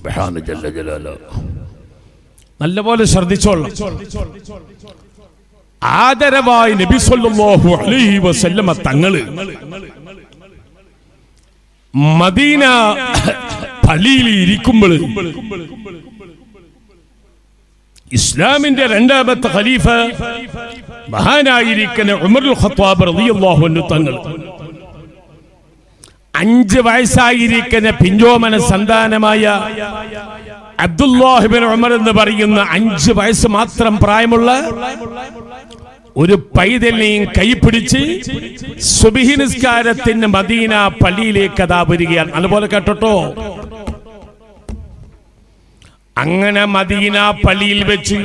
സുബ്ഹാന ജല്ല ജലാലു നല്ലപോലെ ശ്രദ്ധിച്ചോളണം. ആദരവായി നബി സല്ലല്ലാഹു അലൈഹി വസല്ലമ തങ്ങൾ മദീന പള്ളിയിൽ ഇരിക്കുമ്പോൾ ഇസ്ലാമിന്റെ രണ്ടാമത്തെ ഖലീഫ മഹാനായിരിക്കുന്ന ഉമറുൽ ഖത്താബ് റളിയല്ലാഹു അൻഹു തങ്ങൾ അഞ്ച് വയസ്സായിരിക്കുന്ന പിഞ്ചോമന സന്താനമായ അബ്ദുല്ലാഹിബിൻ ഉമർ എന്ന് പറയുന്ന അഞ്ച് വയസ്സ് മാത്രം പ്രായമുള്ള ഒരു പൈതലിനെയും കൈപിടിച്ച് സുബിഹി നിസ്കാരത്തിന് മദീന പള്ളിയിലേക്ക് അതാ വരികയാണ്. അതുപോലെ കേട്ടോ അങ്ങനെ മദീന പള്ളിയിൽ വെച്ച്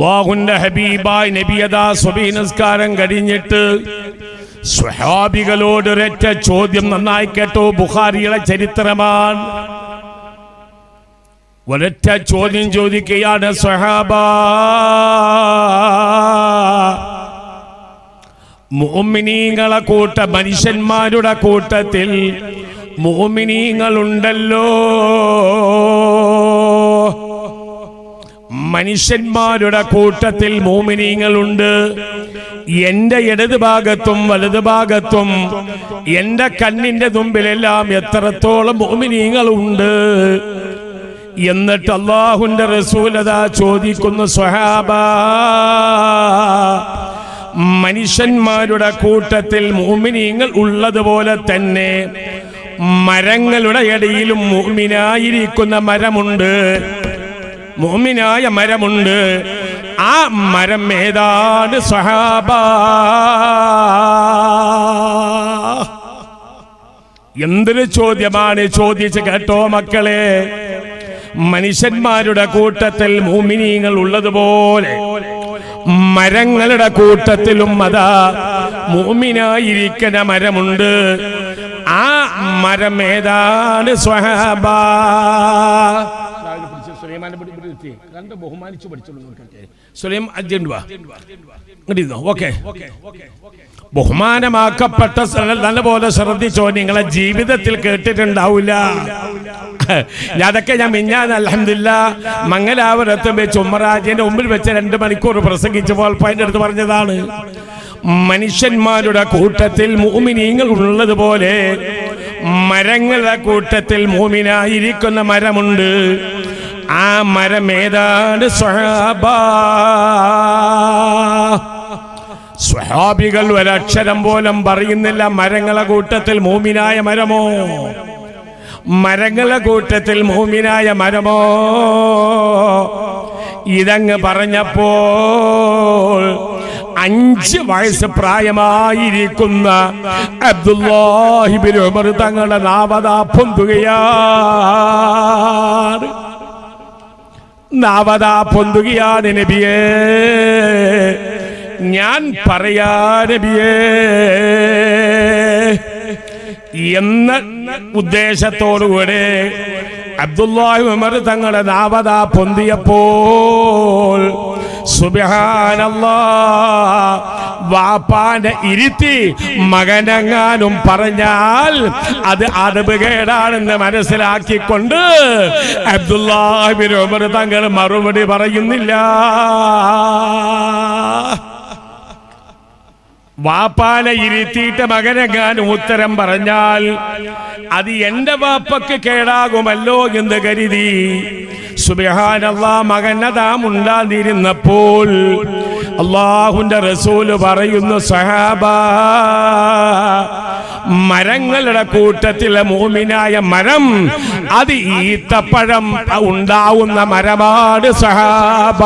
ലോഹുന്റെ ഹബീബായ് നബിയദാ സുബഹി നിസ്കാരം കഴിഞ്ഞിട്ട് സ്വഹാബികളോട് ഒരൊറ്റ ചോദ്യം നന്നായി കേട്ടോ. ബുഹാരിയുടെ ചരിത്രമാണ്. ഒരൊറ്റ ചോദ്യം ചോദിക്കുകയാണ് സ്വഹാബ. മോമിനീങ്ങളെ കൂട്ട മനുഷ്യന്മാരുടെ കൂട്ടത്തിൽ മോമിനീങ്ങളുണ്ടല്ലോ മനുഷ്യന്മാരുടെ കൂട്ടത്തിൽ മോമിനീങ്ങളുണ്ട്. എന്റെ ഇടത് ഭാഗത്തും വലത് ഭാഗത്തും എന്റെ കണ്ണിന്റെ തുമ്പിലെല്ലാം എത്രത്തോളം മോമിനീങ്ങളുണ്ട്. എന്നിട്ട് അള്ളാഹുന്റെ റസൂലത ചോദിക്കുന്നു സ്വഹാബ മനുഷ്യന്മാരുടെ കൂട്ടത്തിൽ മോമിനീങ്ങൾ ഉള്ളതുപോലെ തന്നെ മരങ്ങളുടെ ഇടയിലും മോമിനായിരിക്കുന്ന മരമുണ്ട്. മോമിനായ മരമുണ്ട്. ആ മരം ഏതാണ് സഹാബ? എന്തൊരു ചോദ്യമാണ് ചോദിച്ച് കേട്ടോ മക്കളെ? മനുഷ്യന്മാരുടെ കൂട്ടത്തിൽ മൂമിനീങ്ങൾ ഉള്ളതുപോലെ മരങ്ങളുടെ കൂട്ടത്തിലും അതാ മൂമിനായിരിക്കുന്ന മരമുണ്ട്. ആ മരം ഏതാണ് സ്വഹാബ കണ്ട് ബഹുമാനിച്ചു പഠിച്ചോളൂ സുലൈം അർജന്റ് വാ ഇങ്ങോട്ട് ഇരുന്നോ ഓക്കെ. ബഹുമാനമാക്കപ്പെട്ട നല്ലപോലെ ശ്രദ്ധിച്ചോ നിങ്ങളെ ജീവിതത്തിൽ കേട്ടിട്ടുണ്ടാവില്ല അതൊക്കെ ഞാൻ മിഞ്ഞാൻ അലഹമില്ല മംഗലാപുരത്ത് വെച്ച് ഉമ്മറാജിന്റെ മുമ്പിൽ വെച്ച് രണ്ട് മണിക്കൂർ പ്രസംഗിച്ചപ്പോൾ പോയിന്റ് അടുത്ത് പറഞ്ഞതാണ്. മനുഷ്യന്മാരുടെ കൂട്ടത്തിൽ മൂമിനീങ്ങൾ ഉള്ളതുപോലെ മരങ്ങളുടെ കൂട്ടത്തിൽ മൂമിനായിരിക്കുന്ന മരമുണ്ട്. ആ മരം ഏതാണ് സ്വഹാബാ? സ്വഹാബികൾ ഒരക്ഷരം പോലും പറയുന്നില്ല മരങ്ങളെ കൂട്ടത്തിൽ മൂമിനായ മരമോ? മരങ്ങളെ കൂട്ടത്തിൽ മൂമിനായ മരമോ? ഇതങ്ങ് പറഞ്ഞപ്പോൾ അഞ്ച് വയസ്സ് പ്രായമായിരിക്കുന്ന അബ്ദുല്ലാഹിബിൻ ഉമർ തങ്ങളുടെ നാവതാ പൊന്തുകയാണ് നാവത പൊന്തുകയാണ് നബിയേ. ഞാൻ പറയാ നബിയേ. എന്ന ഉദ്ദേശത്തോടുകൂടെ അബ്ദുല്ലാഹി ഉമർ തങ്ങളെ നാവതാ പൊന്തിയപ്പോൾ സുബഹാനല്ലാ. വാപ്പാന്റെ ഇരുത്തി മകനെങ്ങാനും പറഞ്ഞാൽ അത് അതബ് കേടാണെന്ന് മനസ്സിലാക്കിക്കൊണ്ട് അബ്ദുല്ലാഹിബിൻ ഉമർ തങ്ങൾ മറുപടി പറയുന്നില്ല. വാപ്പാനെ ഇരുത്തിയിട്ട് മകനെങ്ങാനും ഉത്തരം പറഞ്ഞാൽ അത് എന്റെ വാപ്പക്ക് കേടാകുമല്ലോ എന്ന് കരുതി. സുബഹാനല്ലാ അള്ളാഹുന്റെ റസൂൽ പറയുന്നു സഹാബ മരങ്ങളുടെ കൂട്ടത്തിലെ മൂമിനായ മരം അത് ഈത്തപ്പഴം ഉണ്ടാവുന്ന മരമാണ് സഹാബ.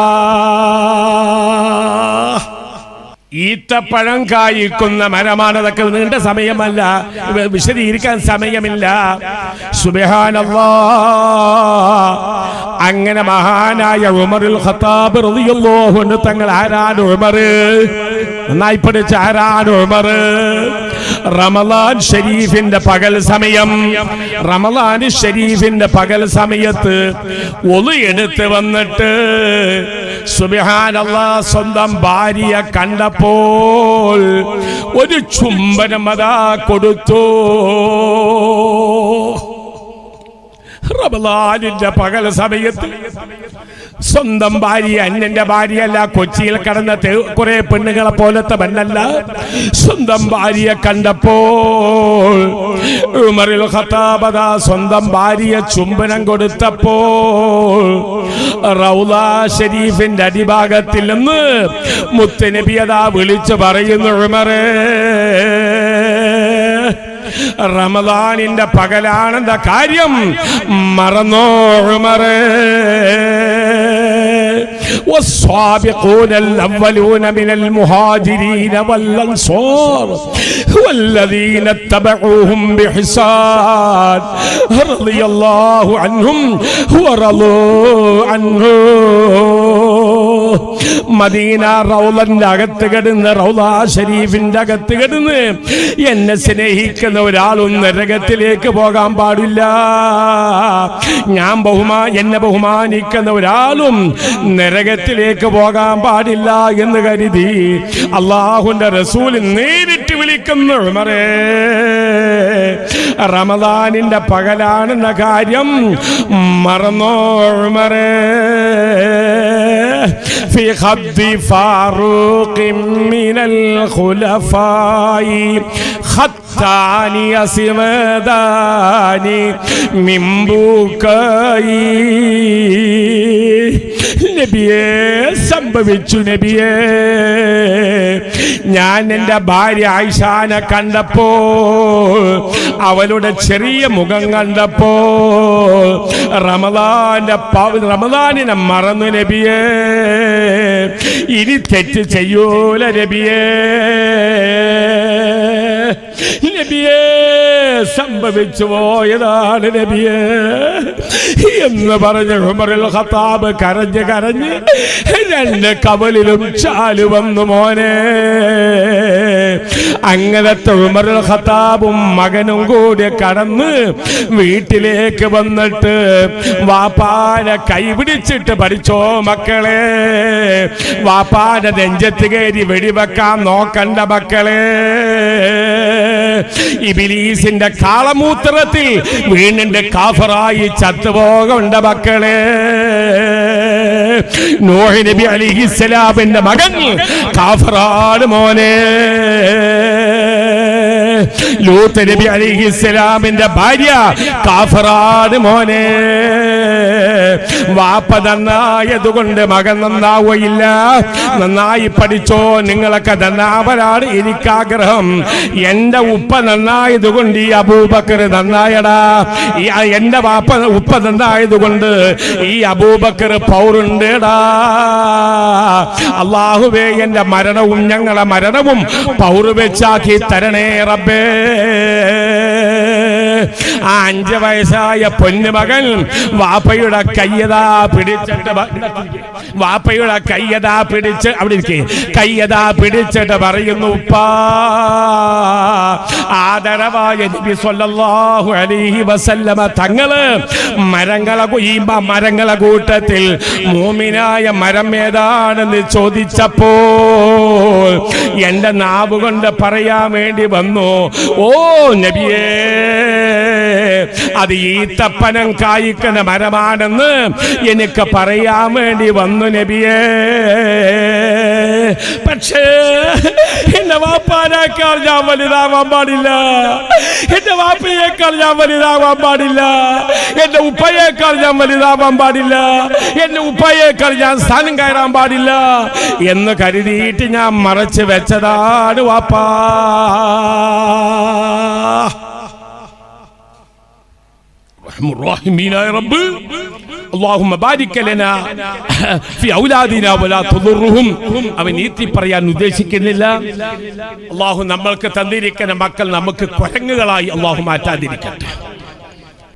ഈത്തപ്പഴം കായ്ക്കുന്ന മരമാണ്. അതൊക്കെ നീണ്ട സമയമല്ല. വിശദീകരിക്കാൻ സമയമില്ല. സുബഹാനല്ലാ. അങ്ങനെ മഹാനായ ഉമറുൽ ഖത്താബ് റളിയല്ലാഹു അൻഹു തങ്ങൾ ആരാണ് ഉമർ? നന്നായി പഠിച്ച ആരാണ് ഉമർ? റമലാൻ ഷരീഫിന്റെ പകൽ സമയം. റമലാൻ ഷരീഫിന്റെ പകൽ സമയത്ത് ഒളി എടുത്ത് വന്നിട്ട് സുബിഹാനല്ലാ സ്വന്തം ഭാര്യ കണ്ടപ്പോൾ ഒരു ചുംബനം അതാ കൊടുത്തു. റമദാനിന്റെ പകൽ സമയത്ത് സ്വന്തം ഭാര്യ അന്യന്റെ ഭാര്യയല്ല കൊച്ചിയിൽ കടന്ന കുറെ പെണ്ണുങ്ങളെ പോലത്തെ പെണ്ണല്ല സ്വന്തം ഭാര്യ കണ്ടപ്പോൾ ഉമറിൽ സ്വന്തം ഭാര്യ ചുംബനം കൊടുത്തപ്പോൾ റൗല ഷരീഫിന്റെ അടിഭാഗത്തിൽ നിന്ന് മുത്തനബിയതാ വിളിച്ചു പറയുന്നു ഉമറേ റമദാനിന്റെ പകലാണെന്ന കാര്യം മറന്നോ ഉമറേ والسابقون الأولون من المهاجرين والأنصار والذين اتبعوهم بحسان رضي الله عنهم ورضوا عنه മദീന റൗലന്റെ അകത്ത് കിടന്ന് റൗല ഷരീഫിന്റെ അകത്ത് കിടന്ന് എന്നെ സ്നേഹിക്കുന്ന ഒരാളും നരകത്തിലേക്ക് പോകാൻ പാടില്ല. ഞാൻ ബഹുമാ എന്നെ ബഹുമാനിക്കുന്ന ഒരാളും നരകത്തിലേക്ക് പോകാൻ പാടില്ല എന്ന് കരുതി അള്ളാഹുന്റെ റസൂൽ നേരിട്ട് വിളിക്കുന്നു മറേ റമദാനിന്റെ പകലാണെന്ന കാര്യം മറന്നോ ഉമറേ. في خد فاروق من الخلفاء. خطان يسمدان من بكائي نبيه സംഭവിച്ചു നബിയേ. ഞാൻ എന്റെ ഭാര്യ ആയിഷാനെ കണ്ടപ്പോ അവളുടെ ചെറിയ മുഖം കണ്ടപ്പോ റമദാന്റെ റമദാനിനെ മറന്നു നബിയേ. ഇനി തെറ്റ് ചെയ്യൂല നബിയേ. നബിയെ. സംഭവിച്ചു പോയതാണ് നബിയെ? എന്ന് പറഞ്ഞ് ഉമറിൽ ഖത്താബ് കരഞ്ഞ് കരഞ്ഞ് രണ്ട് കവലിലും ചാലു വന്നു മോനെ. അങ്ങനത്തെ ഉമറുൽ ഖത്താബും മകനും കൂടി കടന്ന് വീട്ടിലേക്ക് വന്നിട്ട് വാപ്പാനെ കൈപിടിച്ചിട്ട് പഠിച്ചോ മക്കളെ? വാപ്പാനെ നെഞ്ചത്ത് കയറി വെടിവെക്കാൻ നോക്കണ്ട മക്കളെ. ഇബിലീസിന്റെ കാളമൂത്രത്തിൽ വീണിന്റെ കാഫറായി ചത്തുപോകണ്ട മക്കളെ. നോഹി നബി അലിഹിസ്സലാമിന്റെ മകൻ കാഫറാണ് മോനെ. ലൂത്ത് നബി അലിഹിസ്സലാമിന്റെ ഭാര്യ കാഫറാണ് മോനെ. വാപ്പ നന്നായതുകൊണ്ട് മകൻ നന്നാവുകയില്ല. നന്നായി പഠിച്ചോ നിങ്ങളൊക്കെ നന്നാവരാണ് എനിക്കാഗ്രഹം. എന്റെ ഉപ്പ നന്നായതുകൊണ്ട് ഈ അബൂബക്കർ നന്നായടാ. എന്റെ വാപ്പ ഉപ്പ നന്നായതുകൊണ്ട് ഈ അബൂബക്കർ പൗറുണ്ടേടാ. അള്ളാഹുവേ എന്റെ മരണവും ഞങ്ങളെ മരണവും പൗറ് വെച്ചാക്കി തരണേ റബ്ബേ. ആ അഞ്ച് വയസ്സായ പൊന്നുമകൻ വാപ്പയുടെ കയ്യതാ പിടിച്ചിട്ട് വാപ്പയുടെ കയ്യതാ പിടിച്ച് അവിടെ ഇരിക്കേ. കയ്യതാ പിടിച്ചിട്ട് പറയുന്നു ആദരവായ നബി സല്ലല്ലാഹു അലൈഹി വസല്ലമ തങ്ങൾ മരങ്ങളെ ഈ മരങ്ങളെ കൂട്ടത്തിൽ മൂമിനായ മരം ഏതാണെന്ന് ചോദിച്ചപ്പോൾ എന്റെ നാവ് കൊണ്ട് പറയാൻ വേണ്ടി വന്നു. ഓ നബിയേ അത് ഈത്തപ്പനം കായ്ക്കുന്ന മരമാണെന്ന് എനിക്ക് പറയാൻ വേണ്ടി വന്നു നബിയേ. പക്ഷേ എന്റെ വാപ്പാനേക്കാൾ ഞാൻ വലുതാവാൻ പാടില്ല. എന്റെ വാപ്പയേക്കാൾ ഞാൻ വലുതാവാൻ പാടില്ല. എന്റെ ഉപ്പയേക്കാൾ ഞാൻ വലുതാവാൻ പാടില്ല. എന്റെ ഉപ്പയേക്കാൾ ഞാൻ സ്ഥാനം കയറാൻ പാടില്ല എന്ന് കരുതിയിട്ട് ഞാൻ മറച്ചു വെച്ചതാണ് വാപ്പാ. അവൻ ഈത്തി പറയാൻ ഉദ്ദേശിക്കുന്നില്ല. അള്ളാഹു നമ്മൾക്ക് തന്നിരിക്കുന്ന മക്കൾ നമുക്ക് കുരങ്ങുകളായി അള്ളാഹു മാറ്റാതിരിക്കട്ടെ.